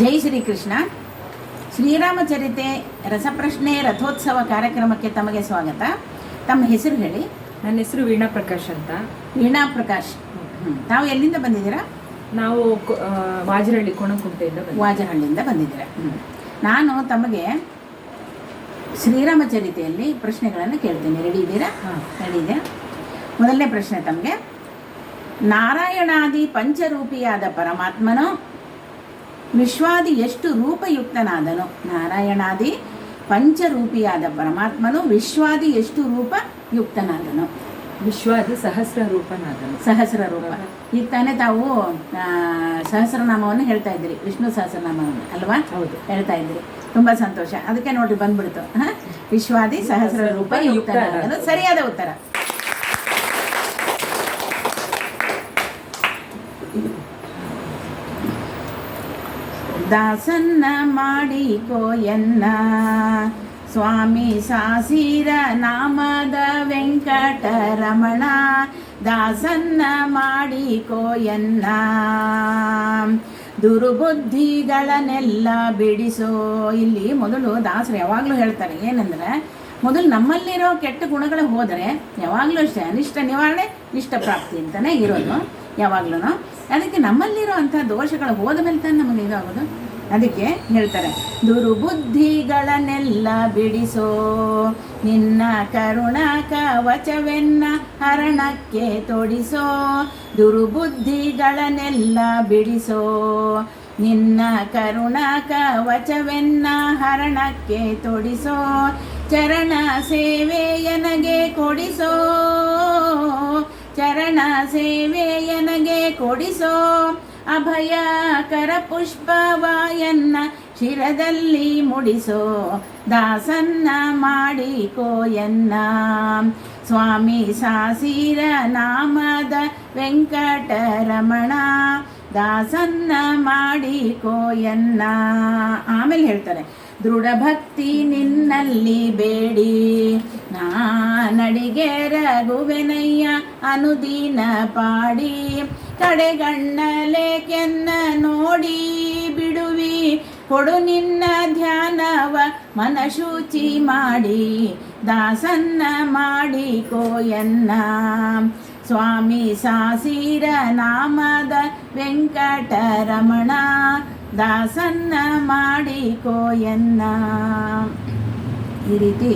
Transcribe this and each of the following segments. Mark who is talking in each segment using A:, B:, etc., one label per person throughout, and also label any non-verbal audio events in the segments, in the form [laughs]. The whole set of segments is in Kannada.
A: ಜೈ ಶ್ರೀಕೃಷ್ಣ. ಶ್ರೀರಾಮಚರಿತೆ ರಸಪ್ರಶ್ನೆ ರಥೋತ್ಸವ ಕಾರ್ಯಕ್ರಮಕ್ಕೆ ತಮಗೆ ಸ್ವಾಗತ. ತಮ್ಮ ಹೆಸರು ಹೇಳಿ.
B: ನನ್ನ ಹೆಸರು ವೀಣಾ ಪ್ರಕಾಶ್ ಅಂತ.
A: ವೀಣಾ ಪ್ರಕಾಶ್. ತಾವು ಎಲ್ಲಿಂದ ಬಂದಿದ್ದೀರಾ?
B: ನಾವು ವಾಜರಹಳ್ಳಿ ಕೋಣಕುಂಟೆಯಿಂದ ಬಂದ್ವಿ.
A: ವಾಜಹಳ್ಳಿಯಿಂದ ಬಂದಿದ್ದೀರಾ. ನಾನು ತಮಗೆ ಶ್ರೀರಾಮಚರಿತೆಯಲ್ಲಿ ಪ್ರಶ್ನೆಗಳನ್ನು ಕೇಳ್ತೀನಿ. ರೆಡಿ ಇದ್ದೀರಾ?
B: ಹಾಂ.
A: ರೆಡಿ ಇದೆಯಾ ಮೊದಲನೇ ಪ್ರಶ್ನೆ ತಮಗೆ. ನಾರಾಯಣಾದಿ ಪಂಚರೂಪಿಯಾದ ಪರಮಾತ್ಮನು ವಿಶ್ವಾದಿ ಎಷ್ಟು ರೂಪಯುಕ್ತನಾದನು? ನಾರಾಯಣಾದಿ ಪಂಚರೂಪಿಯಾದ ಪರಮಾತ್ಮನು ವಿಶ್ವಾದಿ ಎಷ್ಟು ರೂಪಯುಕ್ತನಾದನು?
B: ವಿಶ್ವಾದಿ ಸಹಸ್ರ ರೂಪನಾದನು
A: ಸಹಸ್ರ ರೂಪ ಈಗ ತಾನೇ ತಾವು ಸಹಸ್ರನಾಮವನ್ನು ಹೇಳ್ತಾ ಇದ್ರಿ ವಿಷ್ಣು ಸಹಸ್ರನಾಮವನ್ನು ಅಲ್ವಾ?
B: ಹೌದು.
A: ಹೇಳ್ತಾ ಇದ್ರಿ ತುಂಬಾ ಸಂತೋಷ. ಅದಕ್ಕೆ ನೋಡ್ರಿ ಬಂದ್ಬಿಡ್ತು. ಹ? ವಿಶ್ವಾದಿ ಸಹಸ್ರ ರೂಪ ಯುಕ್ತನಾದನು ಸರಿಯಾದ ಉತ್ತರ. ದಾಸನ್ನ ಮಾಡಿ ಎನ್ನ? ಸ್ವಾಮಿ ಸಾಸಿರ ನಾಮದ ವೆಂಕಟರಮಣ, ದಾಸನ್ನ ಮಾಡಿ ಎನ್ನ? ದುರ್ಬುದ್ಧಿಗಳನ್ನೆಲ್ಲ ಬಿಡಿಸೋ, ಇಲ್ಲಿ ಮೊದಲು ದಾಸರು ಯಾವಾಗಲೂ ಹೇಳ್ತಾರೆ, ಏನಂದ್ರೆ, ಮೊದಲು ನಮ್ಮಲ್ಲಿರೋ ಕೆಟ್ಟ ಗುಣಗಳು ಹೋದರೆ, ಯಾವಾಗಲೂ ಅಷ್ಟೇ, ಅನಿಷ್ಟ ನಿವಾರಣೆ ಇಷ್ಟ ಪ್ರಾಪ್ತಿ ಅಂತಲೇ ಇರೋದು. ಯಾವಾಗ್ಲೂ ಅದಕ್ಕೆ ನಮ್ಮಲ್ಲಿರೋ ಅಂಥ ದೋಷಗಳು ಹೋದ ಮೇಲೆ ತಾನೆ ನಮಗೆ ಇದಾಗೋದು. ಅದಕ್ಕೆ ಹೇಳ್ತಾರೆ ದುರ್ಬುದ್ಧಿಗಳನ್ನೆಲ್ಲ ಬಿಡಿಸೋ ನಿನ್ನ ಕರುಣ ಕವಚವೆನ್ನ ಹರಣಕ್ಕೆ ತೊಡಿಸೋ ದುರ್ಬುದ್ಧಿಗಳನ್ನೆಲ್ಲ ಬಿಡಿಸೋ ನಿನ್ನ ಕರುಣ ಕವಚವೆನ್ನ ಹರಣಕ್ಕೆ ತೊಡಿಸೋ, ಚರಣ ಸೇವೆಯನಗೆ ಕೊಡಿಸೋ ಚರಣ ಸೇವೆಯನಗೆ ಕೊಡಿಸೋ ಅಭಯ ಕರ ಪುಷ್ಪವಾಯನ್ನ ಶಿರದಲ್ಲಿ ಮುಡಿಸೋ ದಾಸನ್ನ ಮಾಡಿ ಎನ್ನ. ಸ್ವಾಮಿ ಸಾಸಿರ ನಾಮದ ವೆಂಕಟರಮಣ ದಾಸನ್ನ ಮಾಡಿ ಎನ್ನ. ಆಮೇಲೆ ಹೇಳ್ತಾರೆ ದೃಢ ಭಕ್ತಿ ನಿನ್ನಲ್ಲಿ ಬೇಡಿ. ನಾನಡಿಗೆ ರಘುವೆನಯ್ಯ ಅನುದೀನ ಪಾಡಿ. ಕಡೆಗಣ್ಣಲೆ ಕೆನ್ನ ನೋಡಿ ಬಿಡುವಿ. ಕೊಡು ನಿನ್ನ ಧ್ಯಾನವ ಮನಶುಚಿ ಮಾಡಿ. ದಾಸನ್ನ ಮಾಡಿ ಕೋಯನ್ನ ಸ್ವಾಮಿ ಸಾಸಿರ ನಾಮದ ವೆಂಕಟರಮಣ. ದಾಸನ್ನ ಮಾಡಿಕೋ ಎನ್ನ. ಈ ರೀತಿ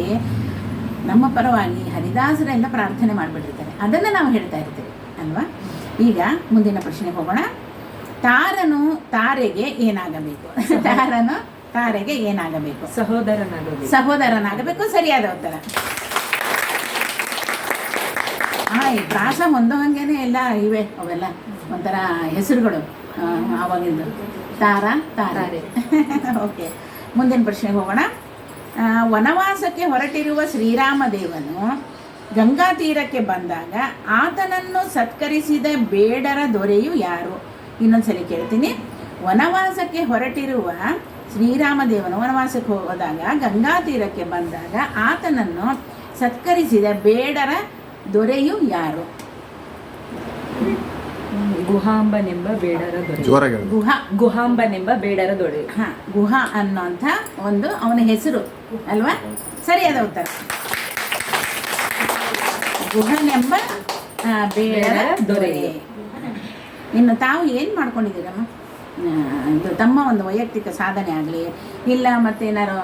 A: ನಮ್ಮ ಪರವಾಗಿ ಹರಿದಾಸರೆಲ್ಲ ಪ್ರಾರ್ಥನೆ ಮಾಡಿಬಿಟ್ಟಿರ್ತಾರೆ. ಅದನ್ನು ನಾವು ಹೇಳ್ತಾ ಇರ್ತೀವಿ ಅಲ್ವಾ? ಈಗ ಮುಂದಿನ ಪ್ರಶ್ನೆಗೆ ಹೋಗೋಣ. ತಾರನು ತಾರೆಗೆ ಏನಾಗಬೇಕು? ತಾರನು ತಾರೆಗೆ ಏನಾಗಬೇಕು?
B: ಸಹೋದರನಾಗಬೇಕು.
A: ಸಹೋದರನಾಗಬೇಕು ಸರಿಯಾದ ಉತ್ತರ. ಆ ಈ ಪ್ರಾಸ ಹೊಂದೋಹಂಗೆನೆ ಎಲ್ಲ ಇವೆ ಅವೆಲ್ಲ ಒಂಥರ ಹೆಸರುಗಳು ಆವಾಗಿಂದು. ತಾರ, ತಾರೆ. [laughs] ಓಕೆ. ಮುಂದಿನ ಪ್ರಶ್ನೆಗೆ ಹೋಗೋಣ. ವನವಾಸಕ್ಕೆ ಹೊರಟಿರುವ ಶ್ರೀರಾಮದೇವನು ಗಂಗಾ ತೀರಕ್ಕೆ ಬಂದಾಗ ಆತನನ್ನು ಸತ್ಕರಿಸಿದ ಬೇಡರ ದೊರೆಯು ಯಾರು? ಇನ್ನೊಂದ್ಸಲಿ ಕೇಳ್ತೀನಿ. ವನವಾಸಕ್ಕೆ ಹೊರಟಿರುವ ಶ್ರೀರಾಮದೇವನು ವನವಾಸಕ್ಕೆ ಹೋದಾಗ, ಗಂಗಾ ತೀರಕ್ಕೆ ಬಂದಾಗ ಆತನನ್ನು ಸತ್ಕರಿಸಿದ ಬೇಡರ ದೊರೆಯು ಯಾರು?
B: ಗುಹಾಂಬನೆಂಬ ಬೇಡರ ದೊರೆ.
C: ಗುಹಾ ಹೇಳು.
A: ಗುಹ
B: ಗುಹಾಂಬನೆಂಬ ಬೇಡರ ದೊರೆ.
A: ಹಾ ಗುಹಾ ಅನ್ನೋಂಥ ಒಂದು ಅವನ ಹೆಸರು ಅಲ್ವಾ? ಸರಿಯಾದ ಉತ್ತರ. ಗುಹನೆಂಬ ಆ, ಬೇಡರ ದೊರೆ. ಇನ್ನು ತಾವು ಏನು ಮಾಡ್ಕೊಂಡಿದ್ದೀರಮ್ಮ? ಆ, ಇದು ತಮ್ಮ ಒಂದು ವೈಯಕ್ತಿಕ ಸಾಧನೆ ಆಗಲಿ ಇಲ್ಲ ಮತ್ತೇನಾರು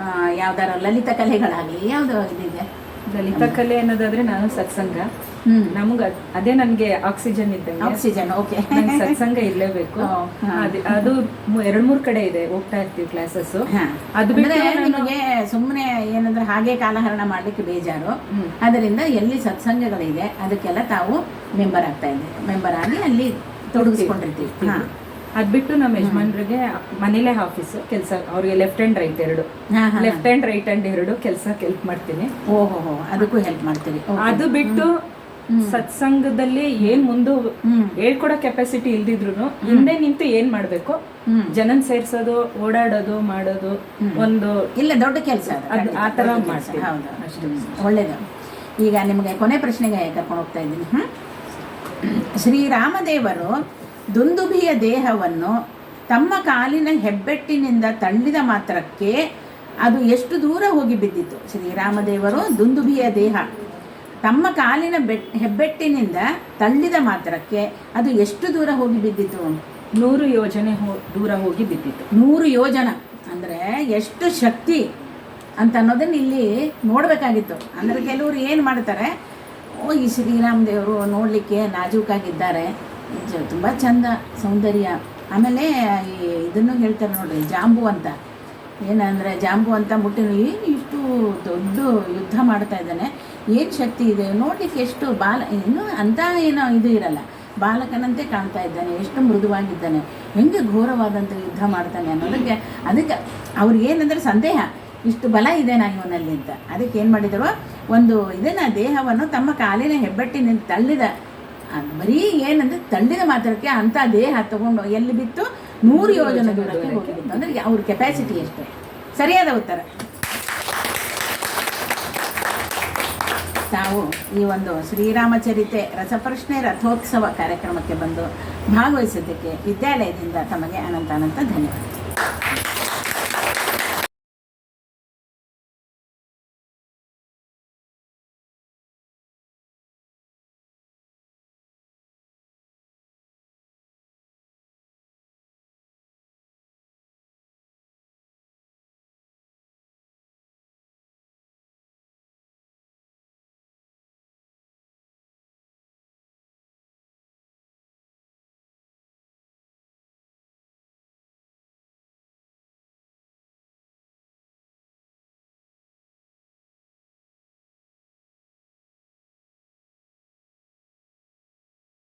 A: ಆ, ಯಾವ್ದಾರು ಲಲಿತ ಕಲೆಗಳಾಗಲಿ ಯಾವುದು ಇದಿದೆ?
B: ಲಲಿತ ಕಲೆ ಅನ್ನೋದಾದ್ರೆ ನಾನು ಸತ್ಸಂಗ. ನಮ್ಗ ಅದೇ ನನ್ಗೆ ಆಕ್ಸಿಜನ್ ಇದ್ದಂಗೆ.
A: ಆಕ್ಸಿಜನ್ ಓಕೆ
B: ಸತ್ಸಂಗ ಇರ್ಲೇಬೇಕು. [laughs] ಅದು ಎರಡ್ ಮೂರ್ ಕಡೆ ಇದೆ ಹೋಗ್ತಾ ಇರ್ತೀವಿ ಕ್ಲಾಸಸ್. ಅದು
A: ನಿಮಗೆ ಸುಮ್ಮನೆ ಏನಂದ್ರೆ ಹಾಗೆ ಕಾಲಹರಣ ಮಾಡ್ಲಿಕ್ಕೆ ಬೇಜಾರು. ಅದರಿಂದ ಎಲ್ಲಿ ಸತ್ಸಂಗಗಳಿದೆ ಅದಕ್ಕೆಲ್ಲ ತಾವು ಮೆಂಬರ್ ಆಗ್ತಾ ಇದೆ. ಮೆಂಬರ್ ಆಗಿ ಅಲ್ಲಿ ತೊಡಗಿಸ್ಕೊಂಡಿರ್ತೀವಿ. ಹಾ.
B: ಅದ್ ಬಿಟ್ಟು ನಮ್ಮ ಯಜಮಾನ್ರಿಗೆ ಮನೇಲೆ ಆಫೀಸ್ ಕೆಲಸ ಅವ್ರಿಗೆ ಲೆಫ್ಟ್ ಅಂಡ್ ರೈಟ್ ಎರಡು. ಲೆಫ್ಟ್ ಅಂಡ್ ರೈಟ್ ಅಂಡ್ ಎರಡು ಕೆಲ್ಸಕ್ಕೆ ಹೆಲ್ಪ್ ಮಾಡ್ತೀನಿ.
A: ಓಹೋ ಅದಕ್ಕೂ ಹೆಲ್ಪ್ ಮಾಡ್ತೀವಿ
B: ಅದು ಬಿಟ್ಟು ಸತ್ಸಂಗದಲ್ಲಿ ಏನ್ ಮುಂದೆ. ಹೇಳ್ಕೊಡೋ ಕೆಪಾಸಿಟಿ ಇಲ್ದಿದ್ರು ಹಿಂದೆ ನಿಂತು ಏನ್ ಮಾಡ್ಬೇಕು. ಜನನ್ ಸೇರ್ಸೋದು ಓಡಾಡೋದು ಮಾಡೋದು ಒಂದು
A: ಇಲ್ಲ ದೊಡ್ಡ ಕೆಲಸ
B: ಅದು ಆ ತರ ಮಾಡ್ತೀವಿ.
A: ಹೌದು
B: ಅಷ್ಟೇ.
A: ಒಳ್ಳೇದು. ಈಗ ನಿಮಗೆ ಕೊನೆ ಪ್ರಶ್ನೆಗೆ ಕರ್ಕೊಂಡು ಹೋಗ್ತಾ ಇದ್ದೀನಿ. ಹ್ಮ್? ಶ್ರೀರಾಮದೇವರು ದುಂದುಭಿಯ ದೇಹವನ್ನು ತಮ್ಮ ಕಾಲಿನ ಹೆಬ್ಬೆಟ್ಟಿನಿಂದ ತಳ್ಳಿದ ಮಾತ್ರಕ್ಕೆ ಅದು ಎಷ್ಟು ದೂರ ಹೋಗಿ ಬಿದ್ದಿತ್ತು? ಶ್ರೀರಾಮದೇವರು ದುಂದುಭಿಯ ದೇಹ. ತಮ್ಮ ಕಾಲಿನ ಬೆಟ್, ಹೆಬ್ಬೆಟ್ಟಿನಿಂದ ತಳ್ಳಿದ ಮಾತ್ರಕ್ಕೆ ಅದು ಎಷ್ಟು ದೂರ ಹೋಗಿ ಬಿದ್ದಿತು?
B: ನೂರು ಯೋಜನೆ ಹೋ, ದೂರ ಹೋಗಿ ಬಿದ್ದಿತ್ತು
A: ನೂರು ಯೋಜನ ಅಂದರೆ ಎಷ್ಟು ಶಕ್ತಿ ಅಂತ ಅನ್ನೋದನ್ನ ಇಲ್ಲಿ ನೋಡಬೇಕಾಗಿತ್ತು. ಅಂದರೆ ಕೆಲವರು ಏನು ಮಾಡ್ತಾರೆ, ಓ, ಈ ಶ್ರೀರಾಮ ದೇವರು ನೋಡಲಿಕ್ಕೆ ನಾಜೂಕಾಗಿದ್ದಾರೆ. ತುಂಬ ಚಂದ ಸೌಂದರ್ಯ. ಆಮೇಲೆ ಈ ಇದನ್ನು ಹೇಳ್ತಾರೆ ನೋಡ್ರಿ, ಜಾಂಬು ಅಂತ. ಏನಂದರೆ ಜಾಂಬು ಅಂತ ಮುಟ್ಟಿನ ಏನು ಇಷ್ಟು ದೊಡ್ಡ ಯುದ್ಧ ಮಾಡ್ತಾ ಇದ್ದಾನೆ. ಏನು ಶಕ್ತಿ ಇದೆ? ನೋಡಲಿಕ್ಕೆ ಎಷ್ಟು ಬಾಲ, ಇನ್ನೂ ಅಂತ ಏನೋ ಇದು ಇರಲ್ಲ. ಬಾಲಕನಂತೆ ಕಾಣ್ತಾ ಇದ್ದಾನೆ, ಎಷ್ಟು ಮೃದುವಾಗಿದ್ದಾನೆ, ಹೆಂಗೆ ಘೋರವಾದಂಥ ಯುದ್ಧ ಮಾಡ್ತಾನೆ ಅನ್ನೋದಕ್ಕೆ ಅದಕ್ಕೆ ಅವ್ರಿಗೆ ಏನಂದ್ರೆ ಸಂದೇಹ. ಇಷ್ಟು ಬಲ ಇದೆ ನಾ ಇವನಲ್ಲಿ ಅಂತ. ಅದಕ್ಕೆ ಏನು ಮಾಡಿದರು? ಒಂದು ಇದನ್ನು, ದೇಹವನ್ನು ತಮ್ಮ ಕಾಲಿನ ಹೆಬ್ಬೆಟ್ಟಿನಿಂದ ತಳ್ಳಿದ ಬರೀ ಏನಂದ್ರೆ ತಳ್ಳಿದ ಮಾತ್ರಕ್ಕೆ ಅಂಥ ದೇಹ ತಗೊಂಡು ಎಲ್ಲಿ ಬಿತ್ತು? ನೂರು ಯೋಜನೆ ದೂರಕ್ಕೆ ಹೋಗಿ ಅಂದರೆ ಅವ್ರ ಕೆಪಾಸಿಟಿ ಎಷ್ಟು. ಸರಿಯಾದ ಉತ್ತರ. ತಾವು ಈ ಒಂದು ಶ್ರೀರಾಮಚರಿತೆ ರಸಪ್ರಶ್ನೆ ರಥೋತ್ಸವ ಕಾರ್ಯಕ್ರಮಕ್ಕೆ ಬಂದು ಭಾಗವಹಿಸಿದ್ದಕ್ಕೆ ವಿದ್ಯಾಲಯದಿಂದ ತಮಗೆ ಅನಂತ ಅನಂತ ಧನ್ಯವಾದ